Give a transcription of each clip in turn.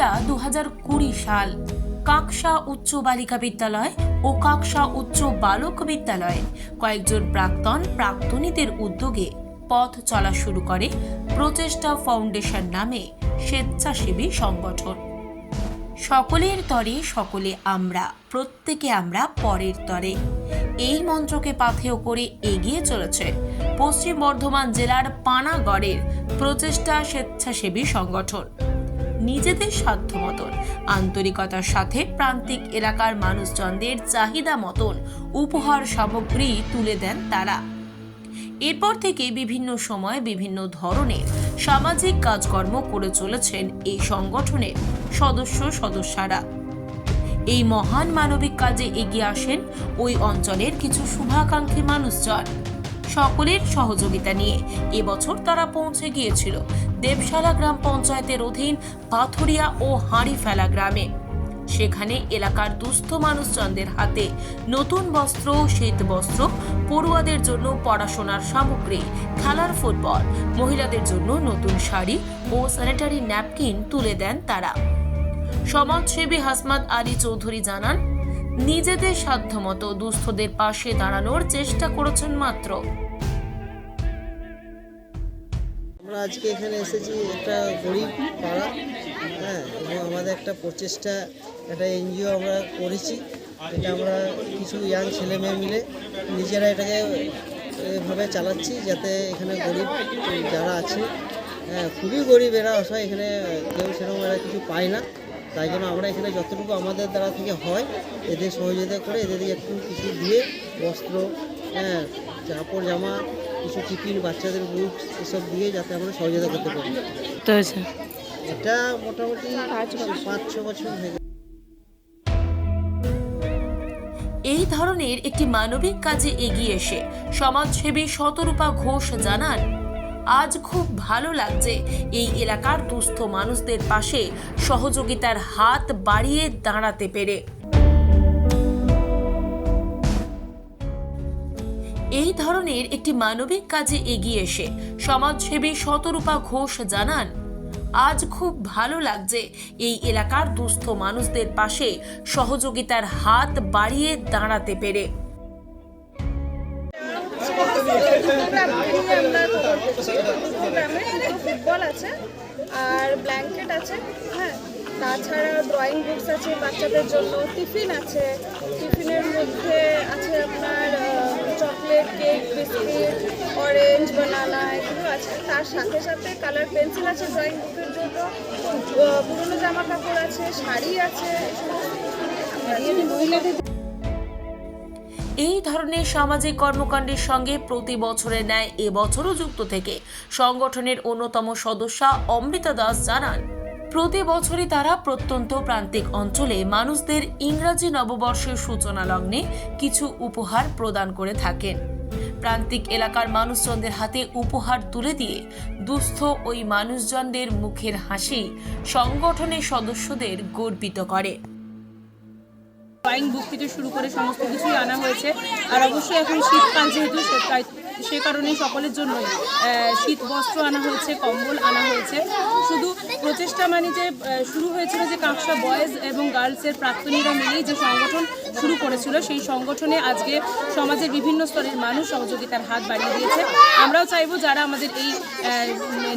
সময়টা দু সাল কাকসা উচ্চ বালিকা বিদ্যালয় ও কাকসা উচ্চ বালক বিদ্যালয়ে কয়েকজন প্রাক্তন প্রাক্তনীদের উদ্যোগে পথ চলা শুরু করে প্রচেষ্টা ফাউন্ডেশন নামে স্বেচ্ছাসেবী সংগঠন। সকলের তরে সকলে আমরা, প্রত্যেকে আমরা পরের তরে। এই মন্ত্রকে পাথেয় করে এগিয়ে চলেছে পশ্চিম বর্ধমান জেলার পানাগড়ের প্রচেষ্টা স্বেচ্ছাসেবী সংগঠন। নিজেদের সাধ্য মতন আন্তরিকতার সাথে প্রান্তিক এলাকার মানুষজনদের চাহিদা মতন উপহার সামগ্রী তুলে দেন তারা। এরপর থেকে বিভিন্ন সময় বিভিন্ন ধরনের সামাজিক কাজকর্ম করে চলেছেন এই সংগঠনের সদস্য সদস্যরা। এই মহান মানবিক কাজে এগিয়ে আসেন ওই অঞ্চলের কিছু শুভাকাঙ্ক্ষী মানুষজন। সকলের সহযোগিতা নিয়ে। এবছর তারা পৌঁছে গিয়েছিল দেবশালা গ্রাম পঞ্চায়েতের অধীন পাথুরিয়া ও হাঁড়িফেলা গ্রামে। সেখানে এলাকার দুস্থ মানুষজনদের হাতে নতুন বস্ত্র, শীত বস্ত্র, পড়ুয়াদের জন্য পড়াশোনার সামগ্রী, খেলার ফুটবল, মহিলাদের জন্য নতুন শাড়ি ও স্যানিটারি ন্যাপকিন তুলে দেন তারা। সমাজসেবী হাসমাদ আলী চৌধুরী জানান নিজেদের সাধ্যমতো দুস্থদের পাশে দাঁড়ানোর চেষ্টা করেছেন মাত্র। আমরা আজকে এখানে এসেছি, একটা গরিব পাড়া হ্যাঁ এবং আমাদের একটা প্রচেষ্টা, একটা এনজিও আমরা করেছি। এটা আমরা কিছু ইয়াং ছেলে মেয়ে মিলে নিজেরা এটাকে এভাবে চালাচ্ছি যাতে এখানে গরিব যারা আছে হ্যাঁ খুবই গরিব, এরা অসহায়, এখানে কেউ সেরকম এরা কিছু পায় না। তাই জন্য আমরা এখানে যতটুকু আমাদের দ্বারা থেকে হয় এদের সহযোগিতা করে এদেরকে একটু কিছু দিয়ে বস্ত্র হ্যাঁ কাপড় জামা কিছু টিফিন বাচ্চাদের বুকস এসব দিয়ে যাতে আমরা সহযোগিতা করতে পারি এটা মোটামুটি পাঁচ ছ বছর হয়ে। এই ধরনের একটি মানবিক কাজে এগিয়ে এসে সমাজসেবী শতরূপা ঘোষ জানান আজ খুব ভালো লাগছে এই এলাকার দুস্থ মানুষদের পাশে সহযোগিতার হাত বাড়িয়ে দাঁড়াতে পেরে। এই ধরনের একটি মানবিক কাজে এগিয়ে এসে সমাজসেবী শতরূপা ঘোষ জানান, আজ খুব ভালো লাগছে এই এলাকার দুস্থ মানুষদের পাশে সহযোগিতার হাত বাড়িয়ে দাঁড়াতে পেরে। ফুটবল আছে আর ব্ল্যাঙ্কেট আছে হ্যাঁ তাছাড়া ড্রয়িং বুকস আছে বাচ্চাদের জন্য টিফিন আছে টিফিনের মধ্যে আছে আপনার chocolate cake biscuit orange banana এগুলো আছে তার সাথে সাথে কালার পেন্সিল আছে ড্রয়িং বুকের জন্য পুরনো জামা কাপড় আছে শাড়ি আছে মহিলাদের এই ধরনের সামাজিক কর্মকাণ্ডের সঙ্গে প্রতি বছরের ন্যায় এবছরও যুক্ত থেকে সংগঠনের অন্যতম সদস্যা অমৃতা দাস জানান, প্রতি বছরই তারা প্রত্যন্ত প্রান্তিক অঞ্চলে মানুষদের ইংরাজি নববর্ষের সূচনা লগ্নে কিছু উপহার প্রদান করে থাকেন। প্রান্তিক এলাকার মানুষজনদের হাতে উপহার তুলে দিয়ে দুস্থ ওই মানুষজনদের মুখের হাসি সংগঠনের সদস্যদের গর্বিত করে। ড্রয়িং বুক থেকে শুরু করে সমস্ত কিছুই আনা হয়েছে। আর অবশ্যই এখন শীতকাল যেহেতু তাই সে কারণে সকলের জন্যই শীত বস্ত্র আনা হয়েছে, কম্বল আনা হয়েছে। শুধু প্রচেষ্টা মানে যে শুরু হয়েছিল যে কাঁকসা বয়েজ এবং গার্লসের প্রাক্তনীরা মিলেই যে সংগঠন শুরু করেছিল, সেই সংগঠনে আজকে সমাজের বিভিন্ন স্তরের মানুষ সহযোগিতার হাত বাড়িয়ে দিয়েছে। আমরাও চাইব যারা আমাদের এই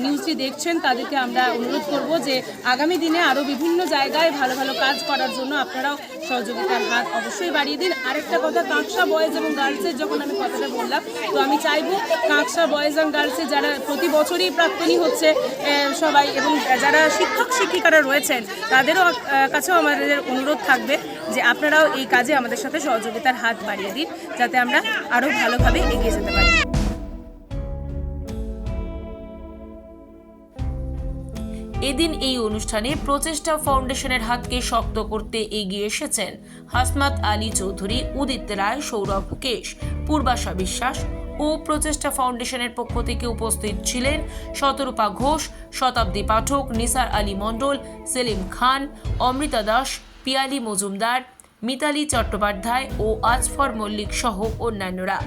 নিউজটি দেখছেন, তাদেরকে আমরা অনুরোধ করব যে আগামী দিনে আরও বিভিন্ন জায়গায় ভালো ভালো কাজ করার জন্য আপনারাও সহযোগিতার হাত অবশ্যই বাড়িয়ে দিন। আরেকটা কথা, কাঁকসা বয়েজ এবং গার্লসের যখন আমি কথাটা বললাম, তো আমি চাইব। কাঁকসা বয়েজ এবং গার্লসের যারা প্রতি বছরই প্রাক্তনী হচ্ছে সবাই এবং যারা শিক্ষক শিক্ষিকারা রয়েছেন, তাদেরও কাছেও আমাদের অনুরোধ থাকবে যে আপনারাও এই কাজে আমাদের সাথে সহযোগিতার হাত বাড়িয়ে দিন, যাতে আমরা আরও ভালোভাবে এগিয়ে যেতে পারি। এদিন এই অনুষ্ঠানে প্রচেষ্টা ফাউন্ডেশনের হাতকে শক্ত করতে এগিয়ে এসেছেন হাসমাত আলী চৌধুরী, উদিত রায়, সৌরভ কেশ, পূর্বাশা বিশ্বাস ও প্রচেষ্টা ফাউন্ডেশনের পক্ষ থেকে উপস্থিত ছিলেন শতরূপা ঘোষ, শতাব্দী পাঠক নিসার আলী মণ্ডল, সেলিম খান, অমৃতা দাস, পিয়ালি মজুমদার, মিতালি চট্টোপাধ্যায় ও আজফর মল্লিক সহ অন্যান্যরা।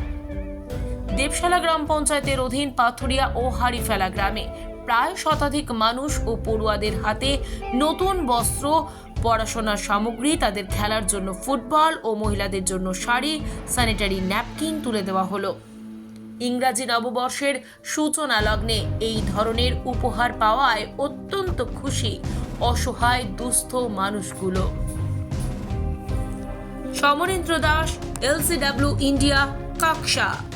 দেবশালা গ্রাম পঞ্চায়েতের অধীন পাথুরিয়া ও হাড়িফেলা গ্রামে প্রায় শতাধিক মানুষ ও পড়ুয়াদের হাতে নতুন বস্ত্র, পড়াশোনার সামগ্রী, তাদের খেলার জন্য ফুটবল ও মহিলাদের জন্য শাড়ি স্যানিটারি ন্যাপকিন তুলে দেওয়া হলো। ইংরাজি নববর্ষের সূচনা লগ্নে এই ধরনের উপহার পাওয়ায় অত্যন্ত খুশি অসহায় দুস্থ মানুষগুলো। Samarendra Das, LCW India, Kaksa.